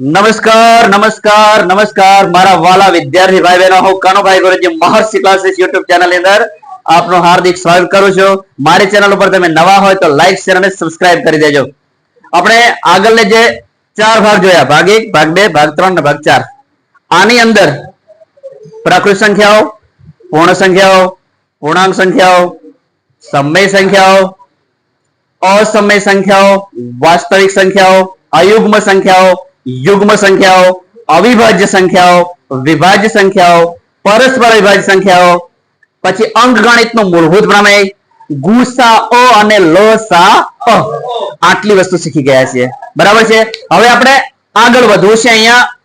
નમસ્કાર નમસ્કાર નમસ્કાર. મારા વાલા વિદ્યાર્થી ભાઈ બહેનો હું Kanubhai Guruji Maharshi classes YouTube channel અંદર આપનું હાર્દિક સ્વાગત કરું છું. મારી ચેનલ ઉપર તમે નવા હોય તો લાઈક, શેર અને સબસ્ક્રાઇબ કરી દેજો. આપણે આગળને જે ચાર ભાગ જોયા, ભાગ એક, ભાગ બે, ભાગ ત્રણ અને ભાગ ચાર. આની અંદર પ્રાકૃત સંખ્યાઓ, પૂર્ણ સંખ્યાઓ, પૂર્ણાંક સંખ્યાઓ, સમય સંખ્યાઓ, અસમય સંખ્યાઓ, વાસ્તવિક સંખ્યાઓ, અયુગ્મ સંખ્યાઓ યુગ્મ સંખ્યાઓ, અવિભાજ્ય સંખ્યાઓ, વિભાજ્ય સંખ્યાઓ, પરસ્પર વિભાજ્ય સંખ્યાઓ, પછી અંકગણિતનો મૂળભૂત પ્રમેય ગુસાઅ અને લસાઅ આટલી વસ્તુ શીખી ગયા છીએ. બરાબર છે? હવે આપણે આગળ વધવું છે અહીંયા.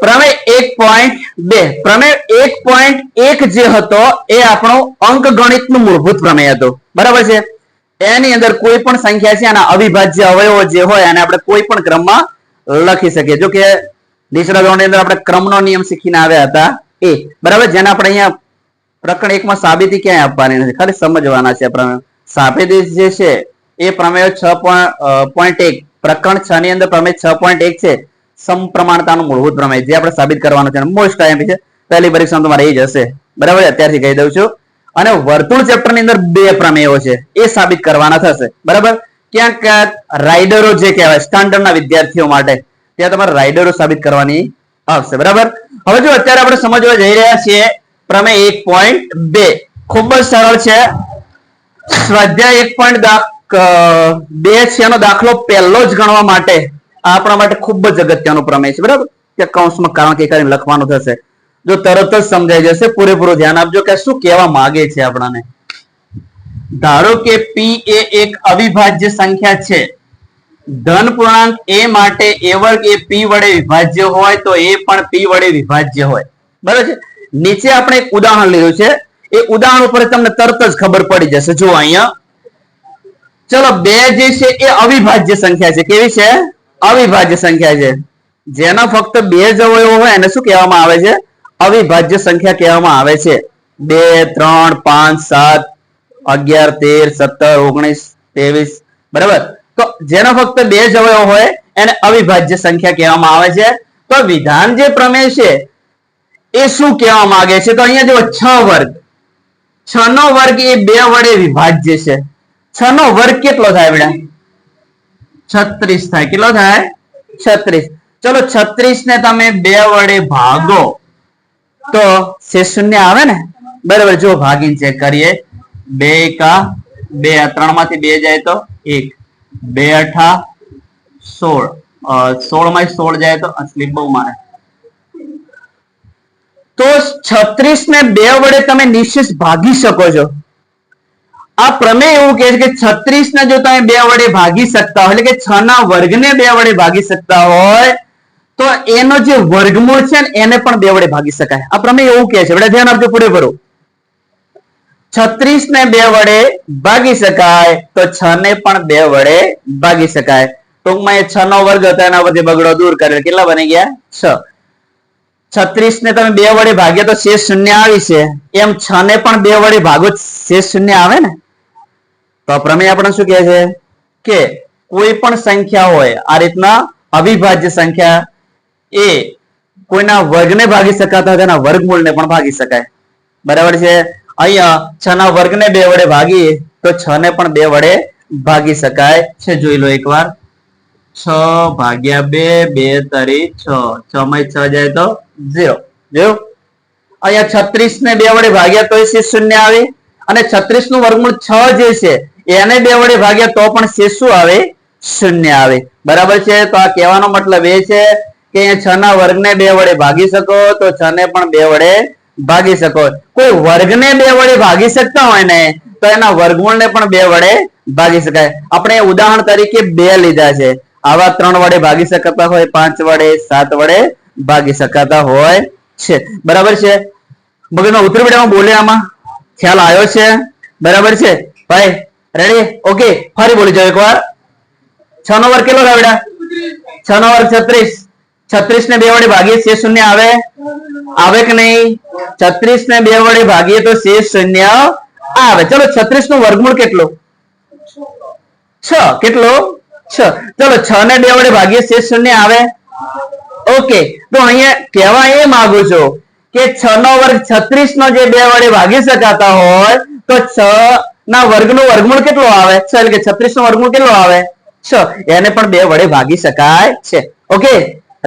પ્રમેય એક પોઈન્ટ બે. પ્રમેય એક પોઈન્ટ એક જે હતો, એ આપણો અંકગણિતનું મૂળભૂત પ્રમેય હતો. બરાબર છે? એની અંદર કોઈ પણ સંખ્યા છે, આના અવિભાજ્ય અવયવો જે હોય એને આપણે કોઈ પણ ક્રમમાં લખી શકીએ. જો કે નીચલા અંદર આપણે ક્રમનો નિયમ શીખીને આવ્યા હતા. એ, બરાબર? જેને આપણે અહીંયા પ્રકરણ એકમાં સાબિતી ક્યાંય આપવાની નથી. ખાલી સમજવાના છે સાબિતી જે છે, એ પ્રમેય છ પોઈન્ટ એક. પ્રકરણ છ ની અંદર પ્રમેય છ પોઈન્ટ એક છે. સમપ્રમાણતાનું મૂળભૂત પ્રમેય. જે આપણે સાબિત કરવાનું છે. મોસ્ટ ટાઈમ છે. પહેલી પરીક્ષામાં તમારે એ જ હશે. બરાબર? અત્યારથી કહી દઉં છું. અને વર્તુળ ચેપ્ટરની અંદર બે પ્રમેયો છે, એ સાબિત કરવાના થશે. બરાબર? ક્યાંક રાઇડરો જે કહેવાય સ્ટાન્ડર્ડ ના વિદ્યાર્થીઓ માટે, ત્યાં તમારે રાઇડરો સાબિત કરવાની આવશે. બરાબર? હવે જો અત્યારે આપણે સમજવા જઈ રહ્યા છીએ, પ્રમેય એક પોઈન્ટ બે. ખૂબ જ સરળ છે. સ્વાધ્યાય એક પોઈન્ટ બે છે, એનો દાખલો પહેલો જ ગણવા માટે આપણા માટે ખૂબ જ અગત્યનો પ્રમેય છે. બરાબર? કે કૌંસમાં કારણ કે કરીને લખવાનું થશે. જો તરત જ સમજાઈ જશે પૂરેપૂરું ધ્યાન આપજો કે શું કહેવા માંગે છે આપણાને. ધારો કે પી એ એક અવિભાજ્ય સંખ્યા છે. ધન પૂર્ણાંક એ માટે એ વર્ગ એ પી વડે વિભાજ્ય હોય તો એ પણ પી વડે વિભાજ્ય હોય. બરાબર છે? નીચે આપણે એક ઉદાહરણ લીધું છે. એ ઉદાહરણ ઉપર તમને તરત જ ખબર પડી જશે. જો અહીંયા. ચલો, બે જે છે એ અવિભાજ્ય સંખ્યા છે. કેવી છે? અવિભાજ્ય સંખ્યા છે. જેના ફક્ત બે જ અવયવો હોય એને શું કહેવામાં આવે છે? અવિભાજ્ય સંખ્યા કહેવામાં આવે છે. બે, ત્રણ, પાંચ, સાત, અગિયાર, તેર, સત્તર, ઓગણીસ, ત્રેવીસ, બરાબર? તો જેનો ફક્ત બે જ અવયવ હોય, એને અવિભાજ્ય સંખ્યા કહેવામાં આવે છે. તો વિધાન જે પ્રમેય છે, એ શું કહેવા માંગે છે? તો અહીંયા જો છ વર્ગ. છ નો વર્ગ એ બે વડે વિભાજ્ય છે. છ નો વર્ગ કેટલો થાય બેટા? છત્રીસ થાય. કેટલો થાય? છત્રીસ. ચલો છત્રીસ ને તમે બે વડે ભાગો. તો શેષ શૂન્ય આવે ને બરાબર જો ભાગીને ચેક કરીએ બે એકા બે ત્રણમાંથી બે જાય તો એક. બે અઠા સોળ. સોળમાં સોળ જાય તો સ્લીપ બહુ મારે. તો છત્રીસ ને બે વડે તમે નિશ્ચિત ભાગી શકો છો. આ પ્રમેય એવું કહે છે કે છત્રીસ ને જો તમે બે વડે ભાગી શકતા હોય, એટલે કે છ ના વર્ગને બે વડે ભાગી શકતા હોય તો એનો જે વર્ગમૂળ છે ને, એને પણ બે વડે ભાગી શકાય. આ પ્રમેય એવું કહે છે બધા ધ્યાન આપજો પૂરેપૂરું છત્રીસ ને બે વડે ભાગી શકાય, તો છ ને પણ બે વડે ભાગી શકાય. ટૂંકમાં એ છ નો વર્ગ હતો, એના પરથી બગડો દૂર કરે કેટલા બની ગયા? છ. છત્રીસ ને તમે બે વડે ભાગ્યા તો શેષ શૂન્ય આવી છે. એમ છ ને પણ બે વડે ભાગો શેષ શૂન્ય આવે ને? તો પ્રમેય આપણે શું કહે છે? કે કોઈ પણ સંખ્યા હોય, આ રીતના અવિભાજ્ય સંખ્યા એ કોઈના વર્ગને ભાગી શકાતા તેના વર્ગમૂળને પણ ભાગી શકાય. બરાબર છે? અહીંયા છ ના વર્ગને બે વડે ભાગીએ તો છ ને પણ બે વડે ભાગી શકાય છે. જોઈ લો એકવાર. છ ભાગ્યા બે બે તરી છ. છ માં છ જાય તો ઝીરો. જોયું? અહીંયા છત્રીસ ને બે વડે ભાગ્યા તો શૂન્ય આવે. અને છત્રીસનું વર્ગમૂળ છ જે છે, એને બે વડે ભાગ્યા તો પણ શેષ શું આવે? શૂન્ય આવે. બરાબર છે? તો આ કહેવાનો મતલબ એ છે કે છ ના વર્ગને બે વડે ભાગી શકો, તો છ ને પણ બે વડે ભાગી શકો. કોઈ વર્ગને બે વડે ભાગી શકતા હોય ને, તો એના વર્ગમૂળને પણ બે વડે ભાગી શકાય. આપણે ઉદાહરણ તરીકે બે લીધા છે. આવા ત્રણ વડે ભાગી શકાતા હોય, પાંચ વડે, સાત વડે ભાગી શકાતા હોય છે. બરાબર છે? મગજનો ઉત્તર બેટામાં બોલે આમાં? ખ્યાલ આવ્યો છે? બરાબર છે? ભાઈ રેડી ઓકે ફરી બોલી જાવ એકવાર. છ નો વર્ગ કેટલો રાવડા છ નો વર્ગ છત્રીસ. છત્રીસ ને બે વડે ભાગીએ, શેષ શૂન્ય આવે? આવે કે નહીં? છત્રીસ ને બે વડે ભાગીએ તો શેષ શૂન્ય આવે. ચલો છત્રીસનું વર્ગમૂળ કેટલું? છ. કેટલો? છ. ચલો છ ને બે વડે ભાગીએ, શેષ શૂન્ય આવે? ઓકે. તો અહીંયા કહેવા એ માંગુ છું કે છ નો વર્ગ છત્રીસ નો જે બે વડે ભાગી શકાતા હોય, તો છ ના વર્ગનું વર્ગમૂળ કેટલું આવે? છ એટલે કે છત્રીસનું વર્ગમૂળ કેટલું આવે? છ. એને પણ બે વડે ભાગી શકાય છે. ઓકે?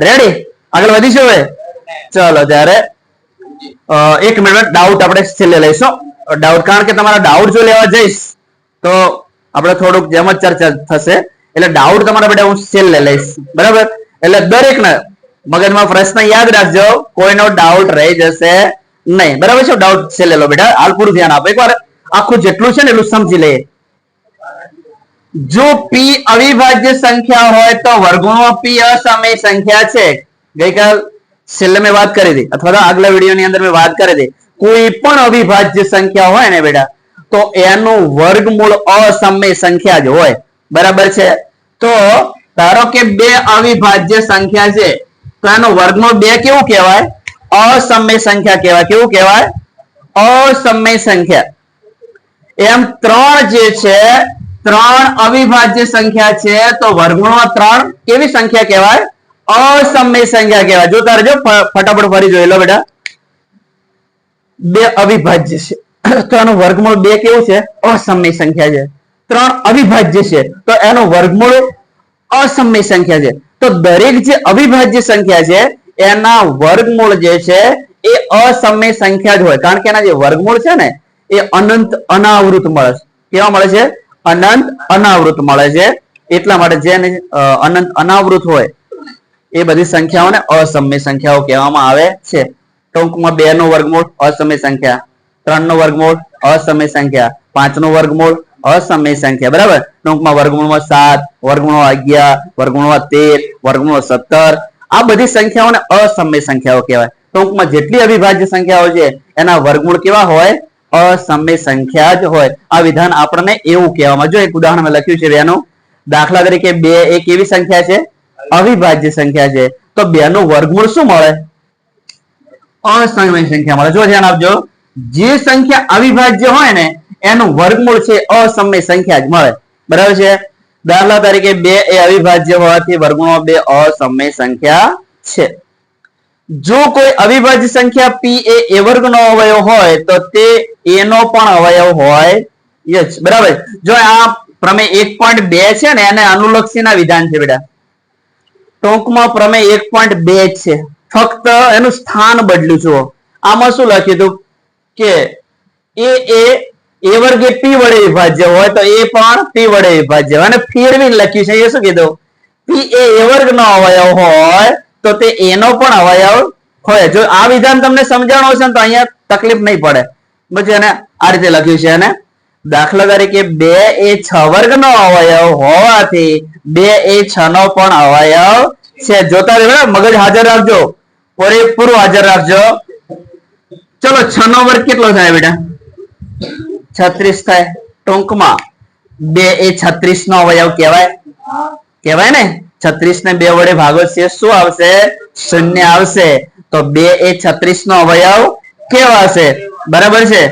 રેડી આગળ વધીશું હવે? ચલો ત્યારે એક મિનિટ ડાઉટ આપણે છેલ્લે લઈશું. ડાઉટ કારણ કે તમારા ડાઉટ જો લેવા જઈશ, તો આપણે થોડુંક જેમ જ ચર્ચા થશે. એટલે ડાઉટ તમારા બધા હું છેલ્લે લઈશ. બરાબર? એટલે દરેક ને મગજમાં પ્રશ્ન યાદ રાખજો. કોઈનો ડાઉટ રહી જશે નહીં. બરાબર છે? ડાઉટ છેલ્લે લો બેટા. હાલ પૂરું ધ્યાન આપો. એકવાર આખું જેટલું છે ને એટલું સમજી લઈએ. જો પી અવિભાજ્ય સંખ્યા હોય તો વર્ગોનો પી અસમય સંખ્યા છે. ગઈકાલ છેલ્લે મેં વાત કરી હતી, અથવા તો આગલા વિડીયોની અંદર મેં વાત કરી હતી. કોઈ પણ અવિભાજ્ય સંખ્યા હોય ને બેટા, તો એનું વર્ગમૂળ અસમય સંખ્યા જ હોય. બરાબર છે? તો ધારો કે બે અવિભાજ્ય સંખ્યા છે, તો એનો વર્ગમૂળ બે કેવું કહેવાય? અસમય સંખ્યા કહેવાય. કેવું કહેવાય? અસમય સંખ્યા. એમ ત્રણ જે છે ત્રણ અવિભાજ્ય સંખ્યા છે, તો વર્ગમૂળમાં ત્રણ કેવી સંખ્યા કહેવાય? અસમય સંખ્યા કહેવાય. જોતા રહેજો ફટાફટ ફરી જોઈ લો બેટા. બે અવિભાજ્ય છે. તો એનું વર્ગમૂળ બે કેવું છે? અસમય સંખ્યા છે. ત્રણ અવિભાજ્ય છે. તો એનું વર્ગમૂળ અસમય સંખ્યા છે. તો દરેક જે અવિભાજ્ય સંખ્યા છે, એના વર્ગમૂળ જે છે, એ અસમય સંખ્યા જ હોય. કારણ કે એના જે વર્ગમૂળ છે ને, એ અનંત અનાવૃત મળે છે. કેવા મળે છે? અનંત અનાવૃત મળે છે. એટલા માટે જેને અનંત અનાવૃત હોય, એ બધી સંખ્યાઓને અસમય સંખ્યાઓ કહેવામાં આવે છે. ટૂંકમાં બે નો વર્ગમૂળ, અસમય સંખ્યા. ત્રણ નો વર્ગમૂળ, અસમય સંખ્યા. પાંચ નો વર્ગમૂળ, અસમય સંખ્યા. બરાબર? ટૂંકમાં વર્ગમૂળમાં સાત વર્ગમૂળ અગિયાર વર્ગમૂળ તેર વર્ગમૂળ સત્તર. આ બધી સંખ્યાઓને અસમય સંખ્યાઓ કહેવાય. ટૂંકમાં જેટલી અવિભાજ્ય સંખ્યાઓ છે, એના વર્ગમૂળ કેવા હોય? અસમય સંખ્યા જ હોય. આ વિધાન આપણને એવું કહેવામાં જો એક ઉદાહરણ લખ્યું છે બેનું, દાખલા તરીકે બે એક એવી સંખ્યા છે? અવિભાજ્ય સંખ્યા છે. તો બે નું વર્ગમૂળ શું મળે? અસમય સંખ્યા મળે. જો ધ્યાન આપજો, જે સંખ્યા અવિભાજ્ય હોય ને, એનું વર્ગમૂળ છે અસમય સંખ્યા જ મળે. બરાબર છે? દાખલા તરીકે બે એ અવિભાજ્ય હોવાથી વર્ગમૂળ બે અસમય સંખ્યા છે. જો કોઈ અવિભાજ્ય સંખ્યા p એ a વર્ગનો અવયવ હોય, તો તે a નો પણ અવયવ હોય. યસ, બરાબર. જો આ પ્રમેય એક પોઈન્ટ બે છે ને, એને અનુલક્ષીના વિધાન છે બેટા. ટૂંકમાં પ્રમેય એક પોઈન્ટ બે છે. ફક્ત એનું સ્થાન બદલ્યું છું આમાં શું લખ્યું હતું? કે એ એ એ વર્ગે એ પી વડે વિભાજ્ય હોય, તો એ પણ પી વડે વિભાજ્ય અને ફેરવીને લખ્યું છે એ શું કીધું? પી એ એ વર્ગનો અવયવ હોય તો તે એનો પણ અવયવ હોય. જો આ વિધાન તમને સમજાણો છે તો અહીંયા તકલીફ નહીં પડે. પછી એને આ રીતે લખ્યું છે અને દાખલા તરીકે બે એ છ વર્ગનો અવયવ હોવાથી બે એ છ નો પણ અવયવ છે. જોતા રહેજો મગજ હાજર રાખજો. પૂરેપૂરું હાજર રાખજો. ચલો, છ નો વર્ગ કેટલો થાય બેટા? છત્રીસ થાય. ટૂંકમાં બે એ છત્રીસ નો અવયવ કહેવાય. કહેવાય ને? છત્રીસ ને બે વડે ભાગો છે, શું આવશે? શૂન્ય આવશે. તો બે એ છત્રીસ નો અવયવ કેવાશે બરાબર છે?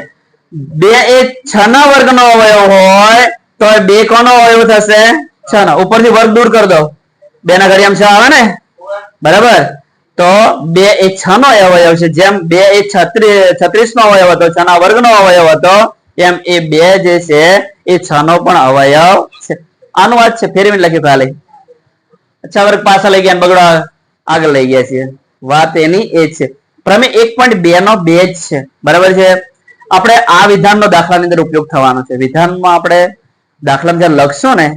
બે એ છ ના વર્ગ નો અવયવ હોય, તો બે કોનો અવયવ થશે? છ નો. ઉપરથી વર્ગ દૂર કરી દો. બે ના ઘરે આમ છ આવે ને? બરાબર? તો બે એ છ નો અવયવ છે. જેમ બે એ છત્રીસ નો અવયવ હતો, છ ના વર્ગ નો અવયવ હતો, એમ એ બે જે છે, એ છ નો પણ અવયવ છે. આનું વાત છે. ફેરવીને લખ્યું ખાલી. અચ્છા વર્ગ પાછા લઈ ગયા બગડો આગળ લઈ ગયા છીએ. વાત એની એ છે. પ્રમે એક પોઈન્ટ બે નો બે જ છે. બરાબર છે? આપણે આ વિધાનનો દાખલાની અંદર ઉપયોગ થવાનો છે. વિધાનમાં આપણે દાખલા જ્યાં લખશો ને,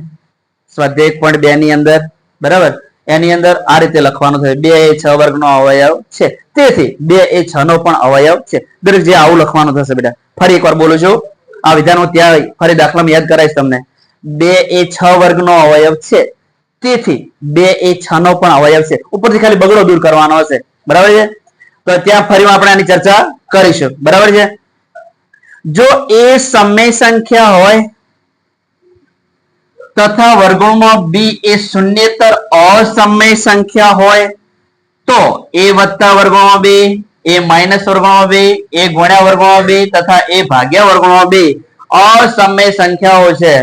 સ્વાધ્યાય એક પોઈન્ટ બે ની અંદર, બરાબર? એની અંદર આ રીતે લખવાનું છે. બે એ છ વર્ગનો અવયવ છે. તેથી બે એ છ નો પણ અવયવ છે. દરેક જે આવું લખવાનું થશે બેટા. ફરી એકવાર બોલું છું. આ વિધાન હું ત્યાં ફરી દાખલામાં યાદ કરાવીશ તમને. બે એ છ વર્ગનો અવયવ છે. તેથી બે એ છ નો પણ અવયવ છે ઉપરથી ખાલી બગડો દૂર કરવાનો હશે. બરાબર છે? તો ત્યાં ફરી આપણે આની ચર્ચા કરીશું. બરાબર છે? જો એ સમય સંખ્યા હોય તથા વર્ગોમાં બી એ શૂન્યતર અસમય સંખ્યા હોય તો એ વત્તા વર્ગોમાં બે, એ માઇનસ વર્ગોમાં બે, એ ગુણ્યા વર્ગોમાં બે તથા એ ભાગ્યા વર્ગોમાં બે અસમય સંખ્યાઓ છે.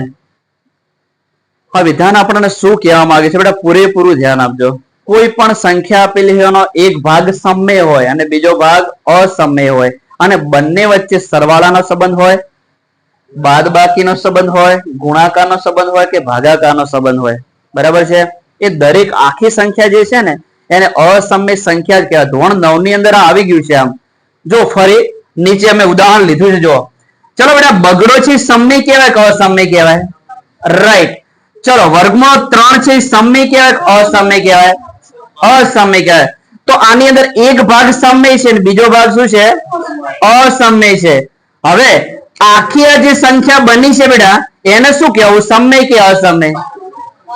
આ વિધાન આપણને શું કહેવા માંગે છે? બેટા, પૂરેપૂરું ધ્યાન આપજો. કોઈ પણ સંખ્યા આપેલી હોય એક ભાગ સમય હોય અને બીજો ભાગ અસમય હોય. અને બંને વચ્ચે સરવાળાનો સંબંધ હોય, બાદબાકીનો સંબંધ હોય, ગુણાકારનો સંબંધ હોય કે ભાગાકારનો સંબંધ હોય. બરાબર છે? એ દરેક આખી સંખ્યા જે છે ને, એને અસમય સંખ્યા જ કહેવાય. ધોરણ નવની અંદર આવી ગયું છે આમ. જો ફરી નીચે અમે ઉદાહરણ લીધું છે જો ચલો બેટા બગડો છે સમય કહેવાય કે અસમય કહેવાય? રાઈટ ચલો, વર્ગમાં ત્રણ છે, સમય કહેવાય, અસમય કહેવાય. અસમય કહેવાય. તો આની અંદર એક ભાગ સમય છે બીજો ભાગ શું છે? અસમય છે. હવે આખી આ જે સંખ્યા બની છે બેટા, એને શું કહેવું? સમય કે અસમય?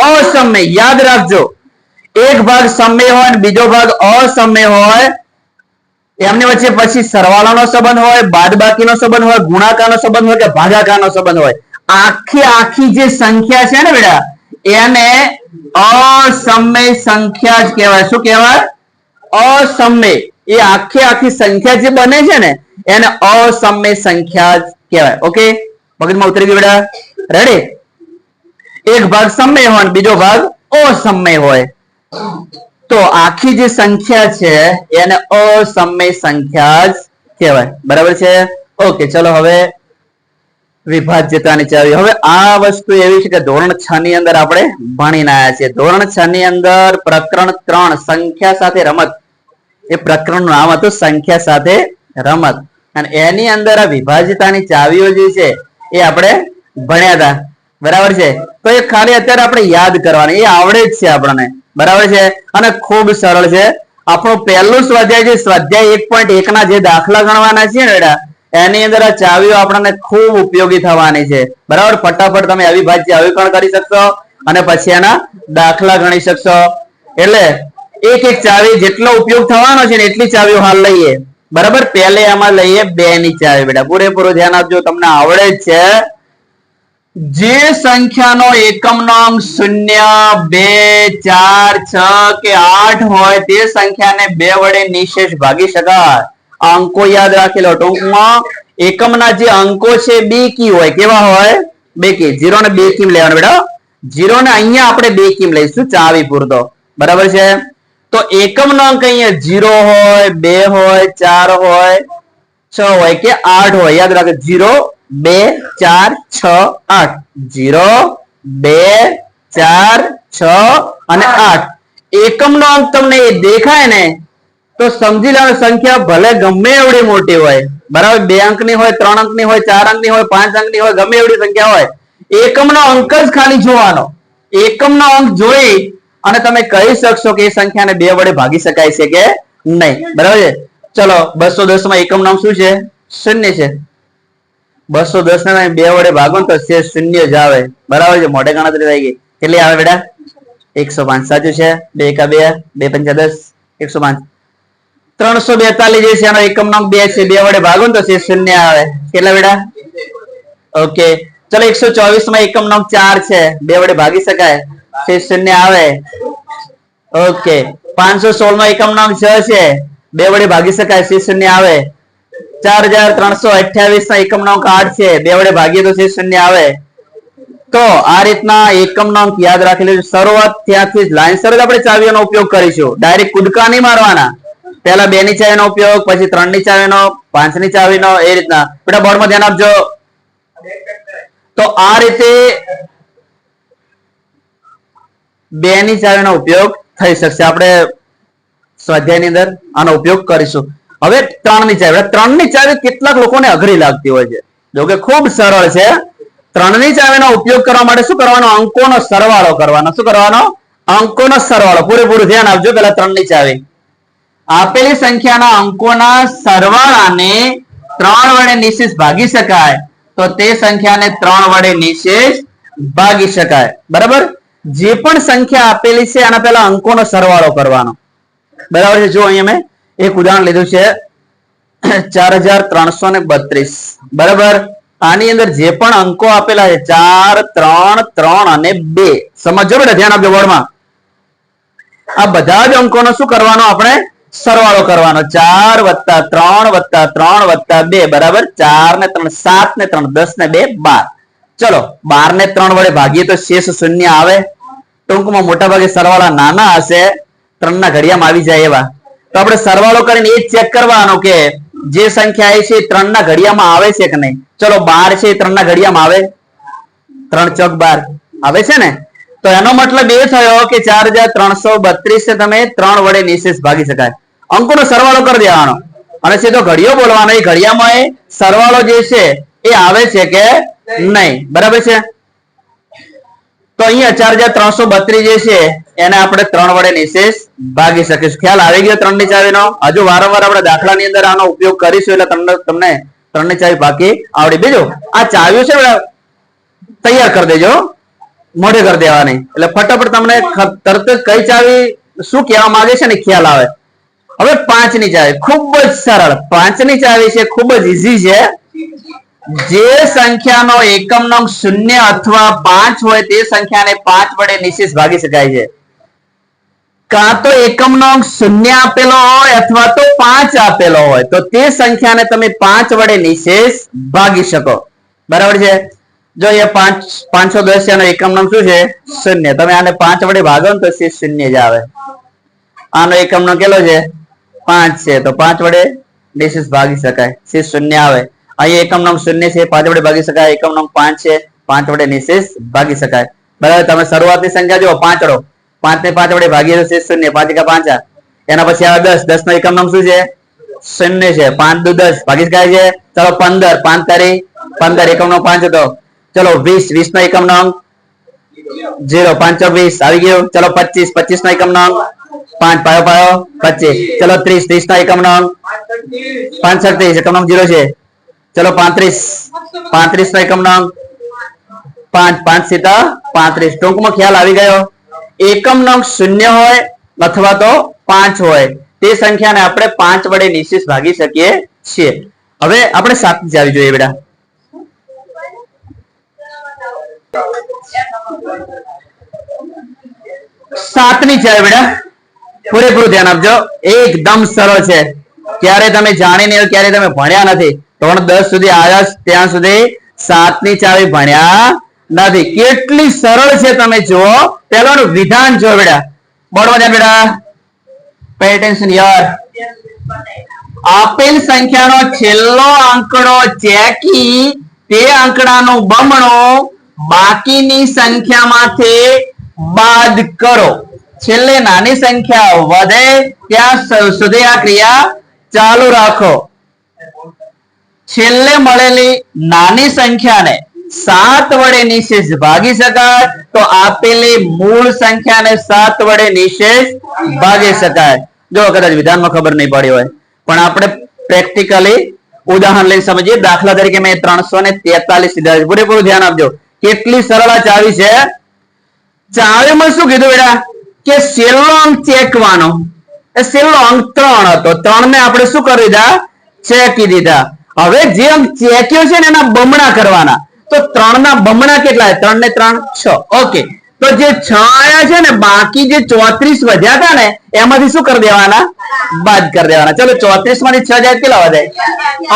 અસમય. યાદ રાખજો. એક ભાગ સમય હોય અને બીજો ભાગ અસમય હોય. એમની વચ્ચે પછી સરવાળાનો સંબંધ હોય, બાદબાકીનો સંબંધ હોય, ગુણાકારનો સંબંધ હોય કે ભાગાકારનો સંબંધ હોય. આખી આખી જે સંખ્યા છે ને બેટા, એને અસમય સંખ્યા જ કહેવાય. શું કહેવાય? અસમય. એ આખી આખી સંખ્યા જે બને છે ને, એને અસમય સંખ્યા જ કહેવાય. ઓકે? મગજમાં ઉતરી ગયું બેટા? રેડી એક ભાગ સમય હોય બીજો ભાગ અસમય હોય. તો આખી જે સંખ્યા છે, એને અસમય સંખ્યા જ કહેવાય. બરાબર છે? ઓકે, ચલો હવે વિભાજ્યતાની ચાવી. હવે આ વસ્તુ એવી છે કે ધોરણ છ ની અંદર આપણે ભણીને નાયા છીએ. ધોરણ છ ની અંદર પ્રકરણ ત્રણ, સંખ્યા સાથે રમત. એ પ્રકરણનું નામ હતું સંખ્યા સાથે રમત. અને એની અંદર આ વિભાજ્યતાની ચાવીઓ જે છે એ આપણે ભણ્યા હતા. બરાબર છે? તો એ ખાલી અત્યારે આપણે યાદ કરવાની. એ આવડે જ છે આપણને. બરાબર છે? અને ખૂબ સરળ છે. આપણું પહેલું સ્વાધ્યાય છે સ્વાધ્યાય એક પોઈન્ટ એક ના જે દાખલા ગણવાના છે ને બેટા એની અંદર આ ચાવીઓ આપણને ખૂબ ઉપયોગી થવાની છે. બરાબર? ફટાફટ તમે અવિભાજ્ય અવિકરણ કરી શકશો અને પછી એના દાખલા ગણી શકશો. એટલે એક એક ચાવી જેટલો ઉપયોગ થવાનો છે એટલી ચાવીઓ હાલ લઈએ. બરાબર? પહેલે આમાં લઈએ બે ની ચાવી બેટા. પૂરેપૂરું ધ્યાન આપજો, તમને આવડે જ છે. જે સંખ્યાનો એકમનો અંક શૂન્ય, બે, ચાર, છ કે આઠ હોય તે સંખ્યાને બે વડે નિશેષ ભાગી શકાય. અંકો યાદ રાખેલો ટૂંકમાં એકમના જે અંકો છે બેકી હોય, કેવા હોય? બેકી જીરો ને બે કિમ લેવાનું બેટા. જીરો ને અહીંયા આપણે બે કિમ લઈશું, ચાવી પૂરતો. બરાબર છે? તો એકમનો અંક અહીંયા જીરો હોય, બે હોય, ચાર હોય, છ હોય કે આઠ હોય. યાદ રાખો જીરો બે, ચાર, છ, આઠ. જીરો બે, ચાર, છ અને આઠ. એકમનો અંક તમને દેખાય ને તો સમજી લેવાનું સંખ્યા ભલે ગમે એવડી મોટી હોય, બરાબર, બે અંકની હોય, ત્રણ અંકની હોય, ચાર અંકની હોય, પાંચ અંકની હોય, ગમે એવડી સંખ્યા હોય, એકમનો અંક જ ખાલી જોવાનો. એકમનો અંક જોઈ અને તમે કહી શકશો કે એ સંખ્યાને બે વડે ભાગી શકાય છે કે નહીં. બરાબર છે? ચલો, બસો દસમાં એકમ નામ શું છે? શૂન્ય છે. બસો દસ ને બે વડે ભાગો તો શૂન્ય જ આવે. બરાબર છે? મોઢે ગણતરી થઈ ગઈ. કેટલી આવે બેટા? એકસો પાંચ. સાચું છે? બે એકા બે બે પંચા દસ. એકસો પાંચ. ત્રણસો બેતાલીસ જે છે એનો એકમ નામ બે છે, બે વડે ભાગો ને તો છે શૂન્ય આવે. કેટલા બેડા ઓકે. ચલો, એકસો ચોવીસમાં એકમ નામ ચાર છે. બે વડે ભાગી શકાય. છે શૂન્ય આવે. ઓકે. પાંચસો સોળમાં એકમ નામ છ છે. બે વડે ભાગી શકાય. છે શૂન્ય આવે. ચાર હજાર ત્રણસો અઠ્યાવીસ ના એકમ નામ આઠ છે. બે વડે ભાગીએ તો છે શૂન્ય આવે. તો આ રીતના એકમ નામ યાદ રાખી લેજો. શરૂઆત ત્યાંથી જ લાઈનસર જ આપણે ચાવીઓનો ઉપયોગ કરીશું. ડાયરેક્ટ કુદકા નહીં મારવાના. પહેલા બે ની ચાવીનો ઉપયોગ, પછી ત્રણની ચાવીનો પાંચની ચાવીનો, એ રીતના. બેટા, બોર્ડમાં ધ્યાન આપજો. તો આ રીતે બે ની ચાવીનો ઉપયોગ થઈ શકશે. આપણે સ્વાધ્યાયની અંદર આનો ઉપયોગ કરીશું. હવે ત્રણની ચાવી. ત્રણની ચાવી કેટલાક લોકોને અઘરી લાગતી હોય છે. જો કે ખૂબ સરળ છે. ત્રણની ચાવીનો ઉપયોગ કરવા માટે શું કરવાનો? અંકોનો સરવાળો કરવાનો. શું કરવાનો? અંકોનો સરવાળો. પૂરેપૂરું ધ્યાન આપજો. પેલા ત્રણની ચાવી. આપેલી સંખ્યાના અંકોના સરવાળાને ત્રણ વડે નિશેષ ભાગી શકાય. તો તે સંખ્યાને ત્રણ વડે નિશેષ ભાગી શકાય. બરાબર? જે પણ સંખ્યા આપેલી છે, આના પહેલા અંકોનો સરવાળો કરવાનો. બરાબર છે? જો અહીંયા મેં એક ઉદાહરણ લીધું છે. ચાર હજાર ત્રણસો ને બત્રીસ. બરાબર? આની અંદર જે પણ અંકો આપેલા છે, ચાર, ત્રણ ત્રણ અને બે. સમજો બેટા, ધ્યાન આપજો વર્ડમાં આ બધા જ અંકોનો શું કરવાનો આપણે? સરવાળો કરવાનો ચાર વત્તા ત્રણ વત્તા ત્રણ વત્તા બે, બરાબર? ચાર ને ત્રણ, સાત ને ત્રણ, દસ ને બે, બાર. ચલો, બાર ને ત્રણ વડે ભાગીએ તો શેષ શૂન્ય આવે. ટૂંકમાં મોટા ભાગે સરવાળા નાના હશે. ત્રણ ના ઘડિયામાં આવી જાય એવા. તો આપણે સરવાળો કરીને એ ચેક કરવાનો કે જે સંખ્યા છે એ ત્રણ ના ઘડિયામાં આવે છે કે નહીં? ચલો, બાર છે એ ત્રણ ના ઘડિયામાં આવે. ત્રણ ચોક બાર. આવે છે ને? તો એનો મતલબ એ થયો કે ચાર હજાર ત્રણસો બત્રીસ તમે ત્રણ વડે નિશેષ ભાગી શકાય. અંકોનો સરવાળો કરી દેવાનો. અને સીધો ઘડિયો બોલવાનો. એ ઘડિયામાં સરવાળો જે છે એ આવે છે કે નહીં. બરાબર છે? તો અહીંયા ચાર હજાર ત્રણસો બત્રીસ જે છે એને આપણે ત્રણ વડે નિશેષ ભાગી શકીશું. ખ્યાલ આવી ગયો ત્રણની ચાવીનો? હજુ વારંવાર આપણે દાખલાની અંદર આનો ઉપયોગ કરીશું એટલે તમને તમને ત્રણની ચાવી બાકી આવડી. બીજું, આ ચાવીઓ છે તૈયાર કરી દેજો. મોઢે કરી દેવાની. એટલે ફટાફટ તમને તરત જ કઈ ચાવી શું કહેવા માંગે છે ને ખ્યાલ આવે. હવે પાંચની ચાવી. ખૂબ જ સરળ. પાંચની ચાવી છે ખૂબ જ ઈઝી છે. જે સંખ્યાનો એકમ નંગ શૂન્ય અથવા પાંચ હોય તે સંખ્યાને પાંચ વડે નિશેષ ભાગી શકાય છે. કાં તો એકમ નંગ શૂન્ય આપેલો હોય અથવા તો પાંચ આપેલો હોય. તો તે સંખ્યાને તમે પાંચ વડે નિશેષ ભાગી શકો. બરાબર છે? જો પાંચ, પાંચસો દસ છે એકમ નામ શું છે? શૂન્ય. તમે આને પાંચ વડે ભાગો ને તો શૂન્ય જ આવે. આનો એકમ નો કેટલો છે? પાંચ છે. તો પાંચ વડે નિશેષ ભાગી શકાય. શેષ શૂન્ય આવે? અહીંયા એકમ નામ શૂન્ય છે, પાંચ વડે ભાગી શકાય. એકમ નામ પાંચ છે, પાંચ વડે નિશેષ ભાગી શકાય. બરાબર? તમે શરૂઆતની સંખ્યા જુઓ, પાંચડો. પાંચ ને પાંચ વડે ભાગીએ તો શેષ શૂન્ય? પાંચ એકા પાંચ. એના પછી આવે દસ. દસ નો એકમ નામ શું છે? શૂન્ય છે. પાંચ દુ દસ. ભાગી શકાય છે? ચલો પંદર. પાંચ તારી પંદર. એકમ નો પાંચ હતો. ચલો વીસ વીસ નો એકમ નંગ જીરો પાંચ વીસ, આવી ગયું. ચલો પચીસ પચીસ નો એકમ નંગ પાંચ, પાયો પાયો, પચીસ. ચલો ત્રીસ ત્રીસ નો એકમ નંગ પાંચ છત્રીસ એકમ નંગ જીરો છે. ચલો પાંત્રીસ પાંત્રીસ નો એકમ નંગ પાંચ પાંચ સીતા પાંત્રીસ. ટૂંકમાં ખ્યાલ આવી ગયો. એકમ નંગ શૂન્ય હોય અથવા તો પાંચ હોય. તે સંખ્યાને આપણે પાંચ વડે નિશેષ ભાગી શકીએ છીએ. હવે આપણે સાત જાવી જોઈએ બેટા. સાતની છે બેટા. પૂરેપૂરું ધ્યાન આપજો. એકદમ સરળ છે. ક્યારે તમે જાણીને ક્યારે તમે ભણ્યા નથી, ધોરણ દસ સુધી આવ્યા ત્યાં સુધી સાતની ચાવી ભણ્યા નથી. કેટલી સરળ છે તમે જુઓ. પેલાનું વિધાન જો બેટા. બોર્ડમાં ધ્યાન બેટા. યાર. આપેલ સંખ્યાનો છેલ્લો આંકડો ચેકી તે આંકડાનો બમણો બાકીની સંખ્યામાંથી બાદ કરો. છેલ્લે નાની સંખ્યા વધે ત્યાં સુધી આ ક્રિયા ચાલુ રાખો. છેલ્લે મળેલી નાની સંખ્યાને સાત વડે નિશેષ ભાગી શકાય તો આપેલી મૂળ સંખ્યાને સાત વડે નિશેષ ભાગી શકાય. જો કદાચ વિધાનમાં ખબર નહીં પડી હોય. પણ આપણે પ્રેક્ટિકલી ઉદાહરણ લઈને સમજીએ. દાખલા તરીકે મેં ત્રણસો ને તેતાલીસ લીધા પૂરેપૂરું ધ્યાન આપજો. કેટલી સરળ આ ચાવી છે? ચાવીમાં શું કીધું બેટા? કે અંક ચેકવાનો. એ અંક ત્રણ હતો. ત્રણ ને આપણે શું કરી દીધા? ચેકી દીધા. હવે જે અંક ચેક્યો છે ને એના બમણા કરવાના. તો ત્રણ ના બમણા કેટલા ત્રણ ને ત્રણ, છ. ઓકે તો જે છ આયા છે ને, બાકી જે ચોત્રીસ વધ્યા હતા ને, એમાંથી શું કરી દેવાના? બાદ કરી દેવાના. ચલો ચોત્રીસમાંથી છ જાય કેટલા વધે?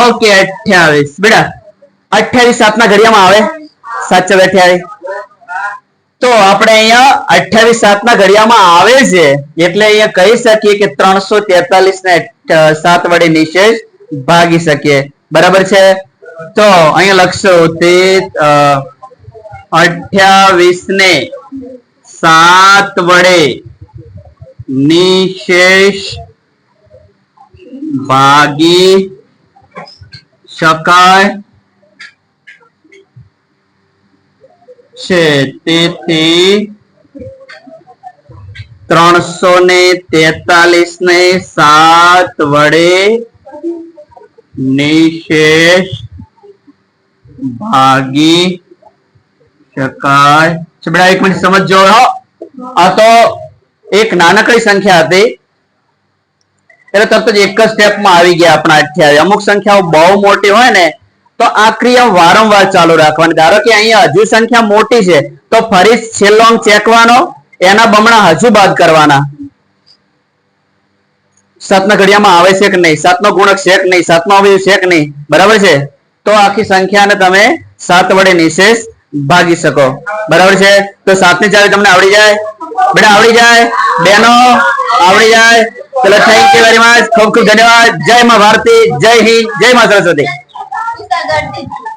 ઓકે અઠ્યાવીસ. બેટા, અઠ્યાવીસ સાતના ઘડિયામાં આવે. સાચો અઠ્યાવીસ. તો આપણે અહીંયા અઠ્યાવીસ સાત ના ઘડિયામાં આવે છે. એટલે અહીંયા કહી શકીએ કે ત્રણસો તેતાલીસ ને સાત વડે નિશેષ ભાગી શકીએ. બરાબર છે? તો અહીંયા લખશો તે અઠ્યાવીસ ને સાત વડે નિશેષ ભાગી શકાય. છે તેથી ત્રણસો ને તેતાલીસ ને સાત વડે નિશેષ ભાગી શકાય. છે બેટા એક મિનિટ સમજો આ તો એક નાનકડી સંખ્યા હતી. એટલે તરત જ એક જ સ્ટેપમાં આવી ગયા આપણા અઠ્યાવીસ. અમુક સંખ્યાઓ બહુ મોટી હોય ને તો આ ક્રિયા વારંવાર ચાલુ રાખવાની. ધારો કે અહીંયા હજુ સંખ્યા મોટી છે, તો ફરી છેલ્લો અંક ચેકવાનો, એના બમણા હજુ બાદ કરવાના. સાતના ઘડિયામાં આવે છે કે નહીં? સાતનો ગુણક છે કે નહીં? સાતમાં અવયવ છે કે નહીં? બરાબર છે? તો આખી સંખ્યાને તમે સાત વડે નિશેષ ભાગી શકો. બરાબર છે? તો સાતની ચાવી તમને આવડી જાય? બેટા, આવડી જાય? બેનો, આવડી જાય? ચલો થેન્ક યુ વેરી મચ ખૂબ ખૂબ ધન્યવાદ. જય માં ભારતી. જય હિન્દ. જય માં સરસ્વતી. કરતા કરતી હતી